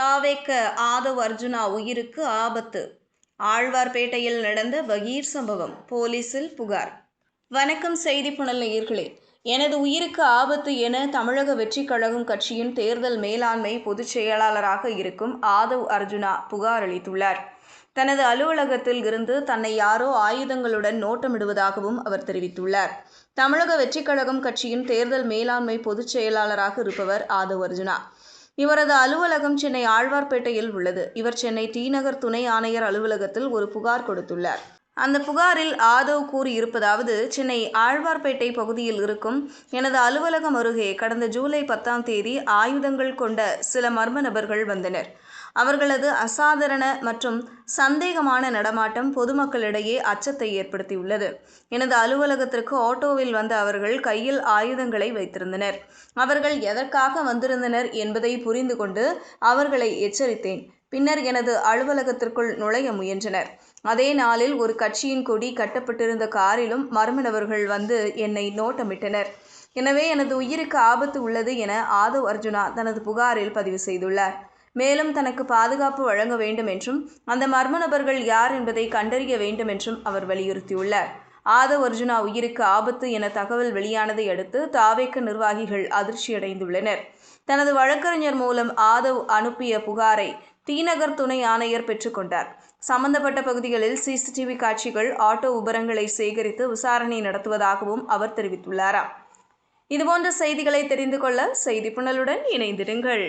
தாவேக்க ஆதவ் அர்ஜுனா உயிருக்கு ஆபத்து. ஆழ்வார்பேட்டையில் நடந்த பகீர் சம்பவம் போலீசில் புகார். வணக்கம் செய்தி புனல் நேயர்களே. எனது உயிருக்கு ஆபத்து என தமிழக வெற்றிக் கழகம் கட்சியின் தேர்தல் மேலாண்மை பொதுச் செயலாளராக இருக்கும் ஆதவ் அர்ஜுனா புகார் அளித்துள்ளார். தனது அலுவலகத்தில் இருந்து தன்னை யாரோ ஆயுதங்களுடன் நோட்டமிடுவதாகவும் அவர் தெரிவித்துள்ளார். தமிழக வெற்றிக் கழகம் கட்சியின் தேர்தல் மேலாண்மை பொதுச் செயலாளராக இருப்பவர் ஆதவ் அர்ஜுனா. இவரது அலுவலகம் சென்னை ஆழ்வார்பேட்டையில் உள்ளது. இவர் சென்னை டி நகர் துணை ஆணையர் அலுவலகத்தில் ஒரு புகார் கொடுத்துள்ளார். அந்த புகாரில் ஆதவ் கூறியிருப்பதாவது சென்னை ஆழ்வார்பேட்டை பகுதியில் இருக்கும் எனது அலுவலகம் அருகே கடந்த ஜூலை பத்தாம் தேதி ஆயுதங்கள் கொண்ட சில மர்ம நபர்கள் வந்தனர். அவர்களது அசாதாரண மற்றும் சந்தேகமான நடமாட்டம் பொதுமக்களிடையே அச்சத்தை ஏற்படுத்தியுள்ளது. எனது அலுவலகத்திற்கு ஆட்டோவில் வந்த அவர்கள் கையில் ஆயுதங்களை வைத்திருந்தனர். அவர்கள் எதற்காக வந்திருந்தனர் என்பதை புரிந்து கொண்டு அவர்களை எச்சரித்தேன். பின்னர் எனது அலுவலகத்திற்குள் நுழைய முயன்றனர். அதே நாளில் ஒரு கட்சியின் கொடி கட்டப்பட்டிருந்த காரிலும் மர்ம நபர்கள் வந்து என்னை நோட்டமிட்டனர். எனவே எனது உயிருக்கு ஆபத்து உள்ளது என ஆதவ் அர்ஜுனா தனது புகாரில் பதிவு செய்துள்ளார். மேலும் தனக்கு பாதுகாப்பு வழங்க வேண்டும் என்றும் அந்த மர்ம நபர்கள் யார் என்பதை கண்டறிய வேண்டும் என்றும் அவர் வலியுறுத்தியுள்ளார். ஆதவ் அர்ஜுனா உயிருக்கு ஆபத்து என தகவல் வெளியானதை அடுத்து தாவேக்க நிர்வாகிகள் அதிர்ச்சியடைந்துள்ளனர். தனது வழக்கறிஞர் மூலம் ஆதவ் அனுப்பிய புகாரை தீநகர் துணை ஆணையர் பெற்றுக்கொண்டார் சம்பந்தப்பட்ட பகுதிகளில் சிசிடிவி காட்சிகள் ஆட்டோ உபரங்களை சேகரித்து விசாரணை நடத்துவதாகவும் அவர் தெரிவித்துள்ளாராம். இதுபோன்ற செய்திகளை தெரிந்து கொள்ள செய்தி புனலுடன் இணைந்திருங்கள்.